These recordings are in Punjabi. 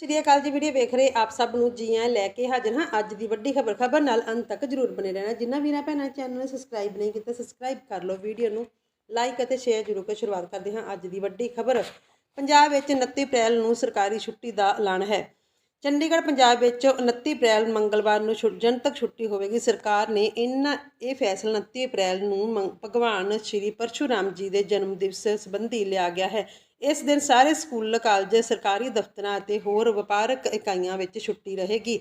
ਸ਼੍ਰੀ ਅਕਾਲ ਜੀ ਵੀਡੀਓ ਵੇਖ ਰਹੇ ਆਪ ਸਭ ਨੂੰ ਜੀ ਆਇਆਂ ਲੈ ਕੇ ਹਾਜ਼ਰ ਹਾਂ ਅੱਜ ਦੀ ਵੱਡੀ ਖਬਰ ਖਬਰ ਨਾਲ ਅੰਤ ਤੱਕ ਜਰੂਰ ਬਣੇ ਰਹਿਣਾ। ਜਿੰਨਾ ਵੀਰਾਂ ਭੈਣਾਂ ਚੈਨਲ ਨੂੰ ਸਬਸਕ੍ਰਾਈਬ ਨਹੀਂ ਕੀਤਾ ਸਬਸਕ੍ਰਾਈਬ ਕਰ ਲਓ ਵੀਡੀਓ ਨੂੰ ਲਾਈਕ ਅਤੇ ਸ਼ੇਅਰ ਜ਼ਰੂਰ ਕਰ ਸ਼ੁਰੂਆਤ ਕਰਦੇ ਹਾਂ ਅੱਜ ਦੀ ਵੱਡੀ ਖਬਰ। ਪੰਜਾਬ ਵਿੱਚ 29 ਅਪ੍ਰੈਲ ਨੂੰ ਸਰਕਾਰੀ ਛੁੱਟੀ ਦਾ ਐਲਾਨ ਹੈ। ਚੰਡੀਗੜ੍ਹ, ਪੰਜਾਬ ਵਿੱਚ 29 ਅਪ੍ਰੈਲ ਮੰਗਲਵਾਰ ਨੂੰ ਛੁ- ਜਨਤਕ ਛੁੱਟੀ ਹੋਵੇਗੀ। ਸਰਕਾਰ ਨੇ ਇਹਨਾਂ ਇਹ ਫੈਸਲਾ 29 ਅਪ੍ਰੈਲ ਨੂੰ ਮੰਗ- ਭਗਵਾਨ ਸ਼੍ਰੀ ਪਰਸ਼ੂਰਾਮ ਜੀ ਦੇ ਜਨਮ ਦਿਵਸ ਸੰਬੰਧੀ ਲਿਆ ਗਿਆ ਹੈ। ਇਸ ਦਿਨ ਸਾਰੇ ਸਕੂਲ, ਕਾਲਜ, ਸਰਕਾਰੀ ਦਫ਼ਤਰਾਂ ਅਤੇ ਹੋਰ ਵਪਾਰਕ ਇਕਾਈਆਂ ਵਿੱਚ ਛੁੱਟੀ ਰਹੇਗੀ।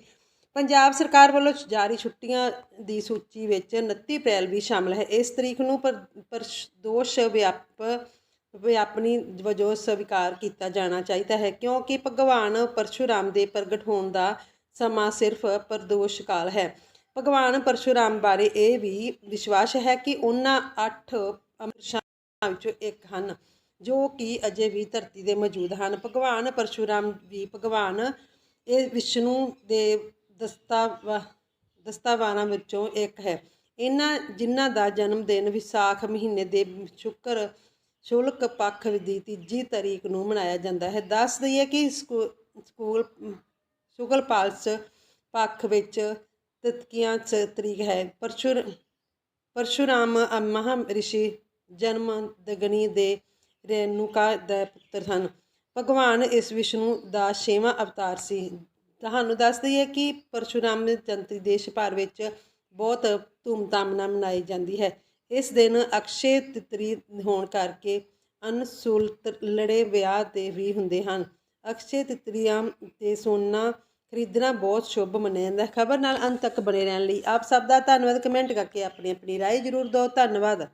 ਪੰਜਾਬ ਸਰਕਾਰ ਵੱਲੋਂ ਜਾਰੀ ਛੁੱਟੀਆਂ ਦੀ ਸੂਚੀ ਵਿੱਚ 29 ਅਪ੍ਰੈਲ ਵੀ ਸ਼ਾਮਲ ਹੈ। ਇਸ ਤਰੀਕ ਨੂੰ ਪਰ- ਪ੍ਰਦੋਸ਼ ਵਿਆਪ ਵਿਆਪਨੀ ਵਜੋਂ ਸਵੀਕਾਰ ਕੀਤਾ ਜਾਣਾ ਚਾਹੀਦਾ ਹੈ, ਕਿਉਂਕਿ ਭਗਵਾਨ ਪਰਸ਼ੁਰਾਮ ਦੇ ਪ੍ਰਗਟ ਹੋਣ ਦਾ ਸਮਾਂ ਸਿਰਫ ਪ੍ਰਦੋਸ਼ ਕਾਲ ਹੈ। ਭਗਵਾਨ ਪਰਸ਼ੁਰਾਮ ਬਾਰੇ ਇਹ ਵੀ ਵਿਸ਼ਵਾਸ ਹੈ ਕਿ ਉਹਨਾਂ ਅੱਠ ਅਮਰਸ਼ਾਂ ਵਿੱਚੋਂ ਇੱਕ ਹਨ, ਜੋ ਕਿ ਅਜੇ ਵੀ ਧਰਤੀ ਦੇ ਮੌਜੂਦ ਹਨ। ਭਗਵਾਨ ਪਰਸ਼ੁਰਾਮ ਵੀ ਭਗਵਾਨ ਇਹ ਵਿਸ਼ਨੂੰ ਦੇ ਦਸਤਾ ਦਸਤਾਵਾਰਾਂ ਵਿੱਚੋਂ ਇੱਕ ਹੈ। ਇਹਨਾਂ ਜਿਨ੍ਹਾਂ ਦਾ ਜਨਮ ਦਿਨ ਵਿਸਾਖ ਮਹੀਨੇ ਦੇ ਸ਼ੁੱਕਰ ਸ਼ੁਲਕ ਪੱਖ ਦੀ ਤੀਜੀ ਤਾਰੀਖ ਨੂੰ ਮਨਾਇਆ ਜਾਂਦਾ ਹੈ। ਦੱਸ ਦਈਏ ਕਿ ਸਕੂ- ਸਕੂਲ ਸ਼ੁਗਲ ਪਾਲਸ ਪੱਖ ਵਿੱਚ ਤਤਕੀਆਂ ਚ ਤਰੀਕ ਹੈ। ਪਰਸ਼ੁਰ, ਪਰਸ਼ੁਰਾਮ ਮਹਾ ਰਿਸ਼ੀ ਜਨਮ ਦਗਨੀ ਦੇ ਰੇਨੂਕਾ ਦਾ ਪੁੱਤਰ ਸਨ। ਭਗਵਾਨ ਇਸ ਵਿਸ਼ਨੂੰ ਦਾ ਛੇਵਾਂ ਅਵਤਾਰ ਸੀ। ਤੁਹਾਨੂੰ ਦੱਸ ਦਈਏ ਕਿ ਪਰਸ਼ੁਰਾਮ ਜਯੰਤੀ ਦੇਸ਼ ਭਰ ਵਿੱਚ ਬਹੁਤ ਧੂਮਧਾਮ ਨਾਲ ਮਨਾਈ ਜਾਂਦੀ ਹੈ। ਇਸ ਦਿਨ ਅਕਸ਼ੇ ਤਿਤਰੀ ਹੋਣ ਕਰਕੇ ਅਨਸੁਲਤ ਲੜੇ ਵਿਆਹ ਤੇ ਵੀ ਹੁੰਦੇ ਹਨ। ਅਕਸ਼ੇ ਤਿਤਰੀਆਂ ਤੇ ਸੋਨਾ ਖਰੀਦਣਾ ਬਹੁਤ ਸ਼ੁਭ ਮੰਨਿਆ ਜਾਂਦਾ ਹੈ। ਖਬਰ ਨਾਲ ਅੰਤ ਤੱਕ ਬਣੇ ਰਹਿਣ ਲਈ ਆਪ ਸਭ ਦਾ ਧੰਨਵਾਦ। ਕਮੈਂਟ ਕਰਕੇ ਆਪਣੀ ਆਪਣੀ ਰਾਏ ਜ਼ਰੂਰ ਦਿਓ। ਧੰਨਵਾਦ।